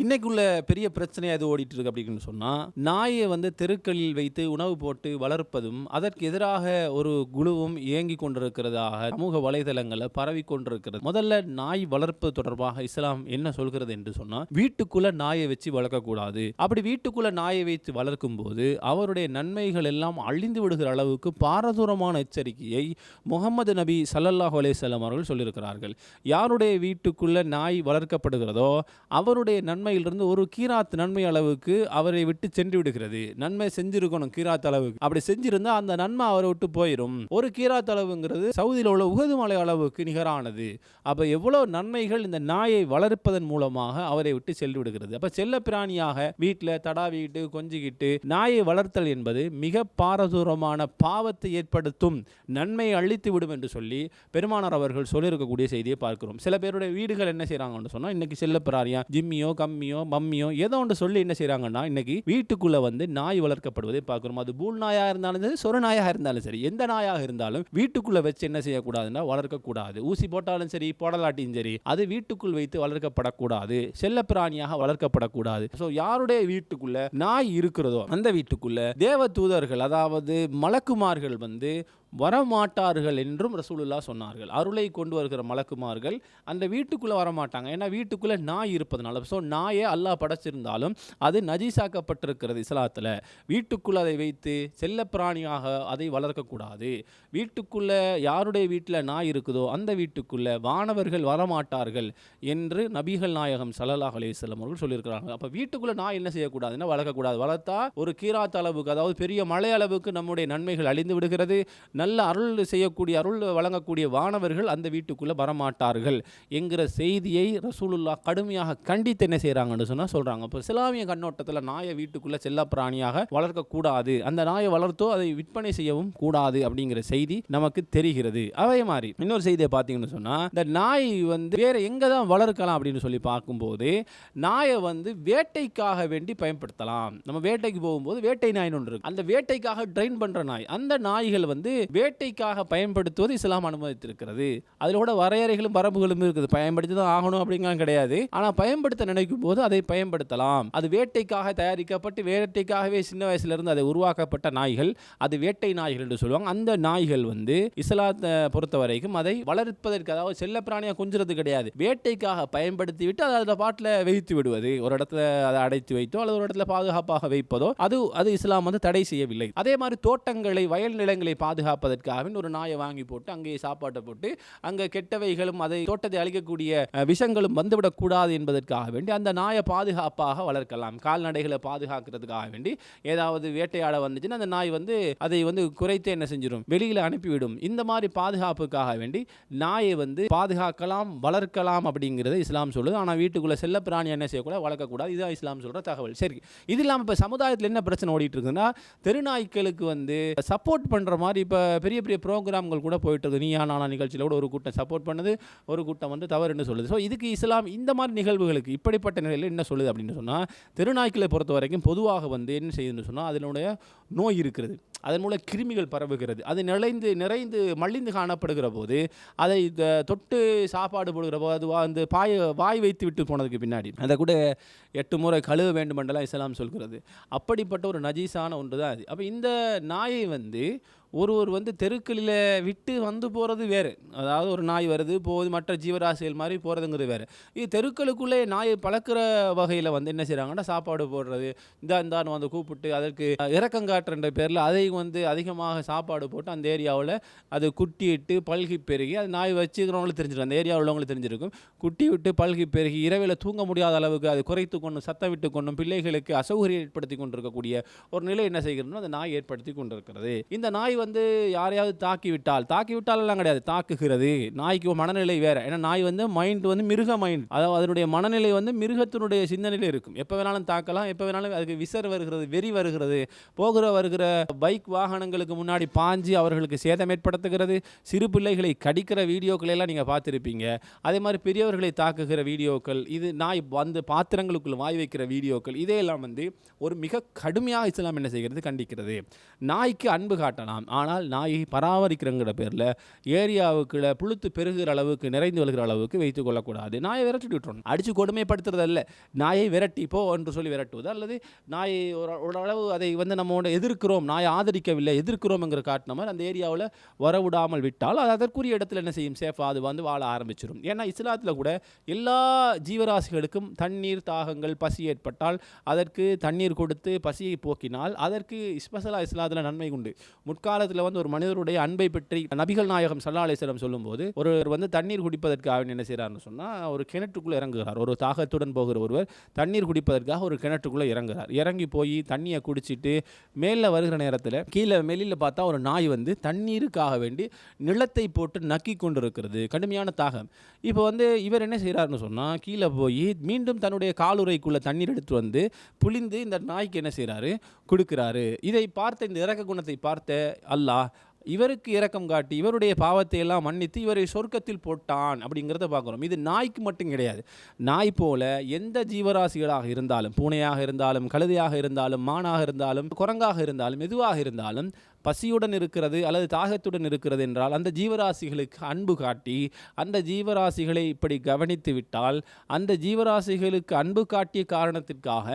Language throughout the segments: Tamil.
இன்னைக்குள்ள பெரிய பிரச்சனை அது ஓடிட்டு இருக்கு அப்படின்னு சொன்னா நாயை வந்து தெருக்களில் வைத்து உணவு போட்டு வளர்ப்பதும் அதற்கு எதிராக ஒரு குழுவும் இயங்கி கொண்டிருக்கிறதாக சமூக வலைதளங்களில் பரவி கொண்டிருக்கிறது. முதல்ல நாய் வளர்ப்பு தொடர்பாக இஸ்லாம் என்ன சொல்கிறது என்று சொன்னா வீட்டுக்குள்ள நாயை வச்சு வளர்க்கக்கூடாது. அப்படி வீட்டுக்குள்ள நாயை வைத்து வளர்க்கும் போது அவருடைய நன்மைகள் எல்லாம் அழிந்து விடுகிற அளவுக்கு பாரதூரமான எச்சரிக்கையை முகமது நபி சல்லல்லாஹ் அலைஹி அவர்கள் சொல்லியிருக்கிறார்கள். யாருடைய வீட்டுக்குள்ள நாய் வளர்க்கப்படுகிறதோ அவருடைய நன்மையிலிருந்து ஒரு கீராத் நன்மை அளவுக்கு அவரை விட்டு சென்று விடுகிறது. நன்மை செஞ்சிருக்கணும் கீராத் அளவுக்கு. அப்படி செஞ்சிருந்தா அந்த நன்மை அவரை விட்டு போயிடும் ஒரு கீராத் அளவுங்கிறது சவுதியில் உள்ள உகது மலை அளவுக்கு நிகரானது. அப்போ எவ்வளோ நன்மைகள் இந்த நாயை வளர்ப்பதன் மூலமாக அவரை விட்டு சென்று விடுகிறது. அப்போ செல்ல பிராணியாக வீட்டில் தடாவிட்டு கொஞ்சிக்கிட்டு நாயை வளர்த்தல் என்பது மிக பாரதூரமான பாவத்தை ஏற்படுத்தும் நன்மையை அழித்து விடும் என்று சொல்லி பெருமானார் அவர்கள் சொல்லியிருக்கக்கூடிய செய்தியை பார்க்கிறோம். சில பேருடைய வீடுகள் என்ன செய்கிறாங்கன்னு சொன்னால் இன்னைக்கு செல்ல பிராணியா ஜிம்மியோ கம்மி மம்மியோ மம்மியோ ஏதோ ஒன்று சொல்லி என்ன செய்கிறாங்கன்னா இன்னைக்கு வீட்டுக்குள்ள வந்து நாய் வளர்க்கப்படுவதை பார்க்குறோம். அது பூல் நாயாக இருந்தாலும் சரி சொர நாயாக இருந்தாலும் சரி எந்த நாயாக இருந்தாலும் வீட்டுக்குள்ள வச்சு என்ன செய்யக்கூடாதுன்னா வளர்க்கக்கூடாது. ஊசி போட்டாலும் சரி போடலாட்டியும் சரி அது வீட்டுக்குள் வைத்து வளர்க்கப்படக்கூடாது. செல்ல பிராணியாக வளர்க்கப்படக்கூடாது. ஸோ யாருடைய வீட்டுக்குள்ள நாய் இருக்கிறதோ அந்த வீட்டுக்குள்ள தேவ தூதர்கள் அதாவது மலக்குமார்கள் வந்து வரமாட்டார்கள் என்றும் ரசூலுல்லா சொன்னார்கள். அருளை கொண்டு வருகிற மலக்குமார்கள் அந்த வீட்டுக்குள்ளே வரமாட்டாங்க. ஏன்னா வீட்டுக்குள்ளே நாய் இருப்பதனால. ஸோ நாயை அல்லாஹ் படைச்சிருந்தாலும் அது நஜீசாக்கப்பட்டிருக்கிறது இஸ்லாத்தில். வீட்டுக்குள்ளே அதை வைத்து செல்லப்பிராணியாக அதை வளர்க்கக்கூடாது. வீட்டுக்குள்ளே யாருடைய வீட்டில் நாய் இருக்குதோ அந்த வீட்டுக்குள்ளே வானவர்கள் வரமாட்டார்கள் என்று நபிகள் நாயகம் ஸல்லல்லாஹு அலைஹி வஸல்லம் அவர்கள் சொல்லியிருக்கிறாங்க அப்போ வீட்டுக்குள்ளே நாய் என்ன செய்யக்கூடாதுன்னா வளர்க்கக்கூடாது? வளர்த்தா ஒரு கீராத் அளவுக்கு அதாவது பெரிய மழை அளவுக்கு நம்முடைய நன்மைகள் அழிந்து விடுகிறது. நல்ல அருள் செய்யக்கூடிய அருள் வழங்கக்கூடிய வானவர்கள் அந்த வீட்டுக்குள்ளே வரமாட்டார்கள் என்கிற செய்தியை ரசூலுல்லா கடுமையாக கண்டித்து என்ன செய்கிறாங்கன்னு சொன்னால் சொல்கிறாங்க இப்போ இஸ்லாமிய கண்ணோட்டத்தில் நாயை வீட்டுக்குள்ளே செல்ல பிராணியாக வளர்க்கக்கூடாது. அந்த நாயை வளர்த்தோ அதை விற்பனை செய்யவும் கூடாது அப்படிங்கிற செய்தி நமக்கு தெரிகிறது. அதே மாதிரி இன்னொரு செய்தியை பார்த்தீங்கன்னு சொன்னால் இந்த நாய் வந்து வேறு எங்கே தான் வளர்க்கலாம் அப்படின்னு சொல்லி பார்க்கும்போது நாயை வந்து வேட்டைக்காக வேண்டி பயன்படுத்தலாம். நம்ம வேட்டைக்கு போகும்போது வேட்டை நாய்னு ஒன்று இருக்கு. அந்த வேட்டைக்காக ட்ரெயின் பண்ணுற நாய் அந்த நாய்கள் வந்து வேட்டைக்காக பயன்படுத்துவது இஸ்லாம் அனுமதித்திருக்கிறது. அதில் கூட வரையறைகளும் வரம்புகளும் இருக்குது. பயன்படுத்தி தான் ஆகணும் அப்படிங்கிறது கிடையாது. ஆனால் பயன்படுத்த நினைக்கும் போது அதை பயன்படுத்தலாம். அது வேட்டைக்காக தயாரிக்கப்பட்டு வேட்டைக்காகவே சின்ன வயசுலேருந்து அதை உருவாக்கப்பட்ட நாய்கள் அது வேட்டை நாய்கள் என்று சொல்லுவாங்க. அந்த நாய்கள் வந்து இஸ்லாத்தை பொறுத்த வரைக்கும் அதை வளர்ப்பதற்கு அதாவது செல்ல பிராணியாக குஞ்சுறது கிடையாது. வேட்டைக்காக பயன்படுத்தி விட்டு அதை அதில் பாட்டில் வைத்து விடுவது. ஒரு இடத்துல அதை அடைத்து வைத்தோ அல்லது ஒரு இடத்துல பாதுகாப்பாக வைப்பதோ அது அது இஸ்லாம் வந்து தடை செய்யவில்லை. அதே மாதிரி தோட்டங்களை வயல் நிலங்களை பாதுகாப்பதற்காக ஒரு நாயை வாங்கி போட்டு அங்கேயே சாப்பாட்டை போட்டு அங்கே கெட்டவைகளும் அதை தோட்டத்தை அழிக்கக்கூடிய விஷங்களும் வந்துவிடக்கூடாது என்பதற்காக வேண்டி அந்த நாயை பாதுகாப்பாக வளர்க்கலாம். கால்நடைகளை பாதுகாக்கிறதுக்காக வேண்டி ஏதாவது வேட்டையாட வந்துச்சுன்னா அந்த நாய் வந்து அதை வந்து குறைத்து என்ன செஞ்சிடும் வெளியில் அனுப்பிவிடும். இந்த மாதிரி பாதுகாப்புக்காக வேண்டி நாயை வந்து பாதுகாக்கலாம் வளர்க்கலாம் அப்படிங்கிறத இஸ்லாம் சொல்லுது. ஆனால் வீட்டுக்குள்ளே செல்ல பிராணி என்ன செய்யக்கூடாது? வளர்க்கக்கூடாது. இதுதான் இஸ்லாம் சொல்கிற தகவல். சரி. இது இல்லாமல் இப்போ சமுதாயத்தில் என்ன பிரச்சனை ஓடிட்டு இருக்குன்னா தெருநாய்க்களுக்கு வந்து சப்போர்ட் பண்ணுற மாதிரி இப்போ பெரிய பெரிய ப்ரோக்ராம்கள் கூட போயிட்டு இருக்கு நீயா நானா நிகழ்ச்சியில் கூட ஒரு கூட்டம் சப்போர்ட் பண்ணுது. ஒரு கூட்டம் வந்து தவறுன்னு சொல்லுது. ஸோ இதுக்கு இஸ்லாம் இந்த மாதிரி நிகழ்வுகளுக்கு இப்படிப்பட்ட நிலையில் என்ன சொல்லுது அப்படின்னு சொன்னால் திருநாய்க்களை பொறுத்த வரைக்கும் பொதுவாக வந்து என்ன செய்யுதுன்னு சொன்னால் அதனுடைய நோய் இருக்கிறது. அதன் மூலம் கிருமிகள் பரவுகிறது. அது நிறைந்து நிறைந்து மலிந்து காணப்படுகிற போது அதை தொட்டு சாப்பாடு போடுகிற போது அது வா- பாய வாய் வைத்து விட்டு போனதுக்கு பின்னாடி அதை கூட எட்டு முறை கழுவ வேண்டுமென்றலாம் இஸ்லாம் சொல்கிறது. அப்படிப்பட்ட ஒரு நஜீஸான ஒன்று தான் அது. அப்போ இந்த நாயை வந்து ஒருவர் வந்து தெருக்களில் விட்டு வந்து போகிறது வேறு. அதாவது ஒரு நாய் வருது போகுது மற்ற ஜீவராசிகள் மாதிரி போகிறதுங்கிறது வேறு. இது தெருக்களுக்குள்ளே நாயை பழக்கிற வகையில் வந்து என்ன செய்கிறாங்கன்னா சாப்பாடு போடுறது இந்த இந்தான்னு வந்து கூப்பிட்டு அதற்கு இறக்கங்காட்டுன்ற பேரில் அதை வந்து அதிகமாக சாப்பாடு போட்டு அந்த ஏரியாவில் அது குட்டியிட்டு பல்கி பெருகி அது நாய் வச்சுக்கிறவங்களுக்கு தெரிஞ்சிருக்கும் அந்த ஏரியாவில் உள்ளவங்களுக்கு தெரிஞ்சிருக்கும். குட்டி விட்டு பல்கி பெருகி இரவில் தூங்க முடியாத அளவுக்கு அது குறைத்து கொண்டும் சத்தம் விட்டு கொண்டும் பிள்ளைகளுக்கு அசௌகரியம் ஏற்படுத்தி கொண்டிருக்கக்கூடிய ஒரு நிலை என்ன செய்கிறதுனா அந்த நாய் ஏற்படுத்தி கொண்டிருக்கிறது. இந்த நாய் வந்து யாரையாவது தாக்கி விட்டால் தாக்கி விட்டாலெல்லாம் கிடையாது தாக்குகிறது. நாய்க்கு மனநிலை வேறு. ஏன்னா நாய் வந்து மைண்ட் வந்து மிருக மைண்ட் அதாவது அதனுடைய மனநிலை வந்து மிருகத்தினுடைய சிந்தனையில் இருக்கும். எப்போ வேணாலும் தாக்கலாம் எப்போ வேணாலும் அதுக்கு விசர் வருகிறது வெறி வருகிறது. போகிற வருகிற பைக் பைக் வாகனங்களுக்கு முன்னாடி பாஞ்சு அவர்களுக்கு சேதம் ஏற்படுத்துகிறது. சிறு பிள்ளைகளை கடிக்கிற வீடியோக்களை எல்லாம் நீங்கள் பார்த்துருப்பீங்க. அதே மாதிரி பெரியவர்களை தாக்குகிற வீடியோக்கள் இது நாய் வந்து பாத்திரங்களுக்குள் வாய் வைக்கிற வீடியோக்கள் இதையெல்லாம் வந்து ஒரு மிக கடுமையாக இஸ்லாம் என்ன செய்கிறது? கண்டிக்கிறது. நாய்க்கு அன்பு காட்டலாம். ஆனால் நாயை பராமரிக்கிறங்கிற பேரில் ஏரியாவுக்குள்ள புழுத்து பெருகிற அளவுக்கு நிறைந்து வருகிற அளவுக்கு வைத்துக் கொள்ளக்கூடாது. நாயை விரட்டி விட்டுறணும். அடித்து கொடுமைப்படுத்துறது அல்ல நாயை விரட்டி போ என்று சொல்லி விரட்டுவது. அல்லது நாயை ஒரு ஓரளவு அதை வந்து நம்ம எதிர்க்கிறோம் நாயை ஆதரிக்கவில்லை எதிர்க்கிறோம்ங்கிற காட்டின மாதிரி அந்த ஏரியாவில் வரவிடாமல் விட்டால் அது அதற்குரிய இடத்துல என்ன செய்யும்? சேஃபாக அது வந்து வாழ ஆரம்பிச்சிடும் ஏன்னா இஸ்லாத்தில் கூட எல்லா ஜீவராசிகளுக்கும் தண்ணீர் தாகங்கள் பசி ஏற்பட்டால் அதற்கு தண்ணீர் கொடுத்து பசியை போக்கினால் அதற்கு ஸ்பெஷலாக இஸ்லாத்தில் நன்மை உண்டு. காலத்தில் வந்து ஒரு மனிதருடைய அன்பை பற்றி நபிகள் நாயகம் சல்லா அலிஸ்லம் சொல்லும்போது ஒருவர் வந்து தண்ணீர் குடிப்பதற்காக என்ன செய்கிறார்னு சொன்னால் ஒரு கிணற்றுக்குள்ளே இறங்குகிறார். ஒரு தாகத்துடன் போகிற ஒருவர் தண்ணீர் குடிப்பதற்காக ஒரு கிணற்றுக்குள்ளே இறங்குகிறார். இறங்கி போய் தண்ணியை குடிச்சிட்டு மேலே வருகிற நேரத்தில் கீழே வெளியில் பார்த்தா ஒரு நாய் வந்து தண்ணீருக்காக வேண்டி நிலத்தை போட்டு நக்கி கொண்டு இருக்கிறது கடுமையான தாகம். இப்போ வந்து இவர் என்ன செய்கிறாருன்னு சொன்னால் கீழே போய் மீண்டும் தன்னுடைய காலுறைக்குள்ளே தண்ணீர் எடுத்து வந்து புளிந்து இந்த நாய்க்கு என்ன செய்கிறாரு கொடுக்குறாரு. இதை பார்த்த இந்த இறக்க குணத்தை பார்த்த அல்லாஹ் இவருக்கு இரக்கம் காட்டி இவருடைய பாவத்தை எல்லாம் மன்னித்து இவரை சொர்க்கத்தில் போட்டான் அப்படிங்கிறத பார்க்குறோம். இது நாய்க்கு மட்டும் கிடையாது. நாய் போல எந்த ஜீவராசிகளாக இருந்தாலும் பூனையாக இருந்தாலும் கழுதையாக இருந்தாலும் மானாக இருந்தாலும் குரங்காக இருந்தாலும் எதுவாக இருந்தாலும் பசியுடன் இருக்கிறது அல்லது தாகத்துடன் இருக்கிறது என்றால் அந்த ஜீவராசிகளுக்கு அன்பு காட்டி அந்த ஜீவராசிகளை இப்படி கவனித்து விட்டால் அந்த ஜீவராசிகளுக்கு அன்பு காட்டிய காரணத்திற்காக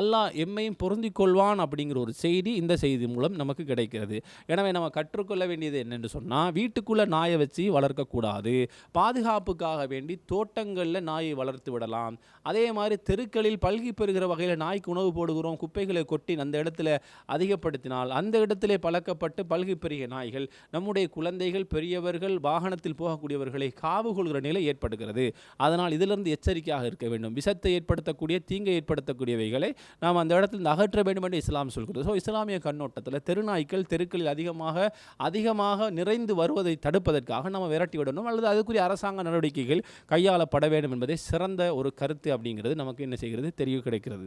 அல்லாஹ் எம்மையும் பொருந்தி கொள்வான் அப்படிங்கிற ஒரு செய்தி இந்த செய்தி மூலம் நமக்கு கிடைக்கிறது. எனவே நம்ம கற்றுக்கொள்ள வேண்டியது என்னென்று சொன்னால் வீட்டுக்குள்ளே நாயை வச்சு வளர்க்கக்கூடாது. பாதுகாப்புக்காக வேண்டி தோட்டங்களில் நாயை வளர்த்து விடலாம். அதே மாதிரி தெருக்களில் பல்கி பெறுகிற வகையில் நாய்க்கு உணவு போடுகிறோம் குப்பைகளை கொட்டி அந்த இடத்துல அதிகப்படுத்தினால் அந்த இடத்திலே பழக்கப்பட்டு பல்கு பெரிய நாய்கள் நம்முடைய குழந்தைகள் பெரியவர்கள் வாகனத்தில் போகக்கூடியவர்களை காவு கொள்கிற நிலை ஏற்படுகிறது. அதனால் இதிலிருந்து எச்சரிக்கையாக இருக்க வேண்டும். விஷத்தை ஏற்படுத்தக்கூடிய தீங்கை ஏற்படுத்தக்கூடியவைகளை நாம் அந்த இடத்தில் அகற்ற வேண்டும் என்று இஸ்லாம் சொல்கிறது. ஸோ இஸ்லாமிய கண்ணோட்டத்தில் தெருநாய்க்கள் தெருக்களில் அதிகமாக அதிகமாக நிறைந்து வருவதை தடுப்பதற்காக நம்ம விரட்டி விடணும். அல்லது அதுக்குரிய அரசாங்க நடவடிக்கைகள் கையாளப்பட வேண்டும் என்பதே சிறந்த ஒரு கருத்து அப்படிங்கிறது நமக்கு என்ன செய்கிறது? தெரிய கிடைக்கிறது.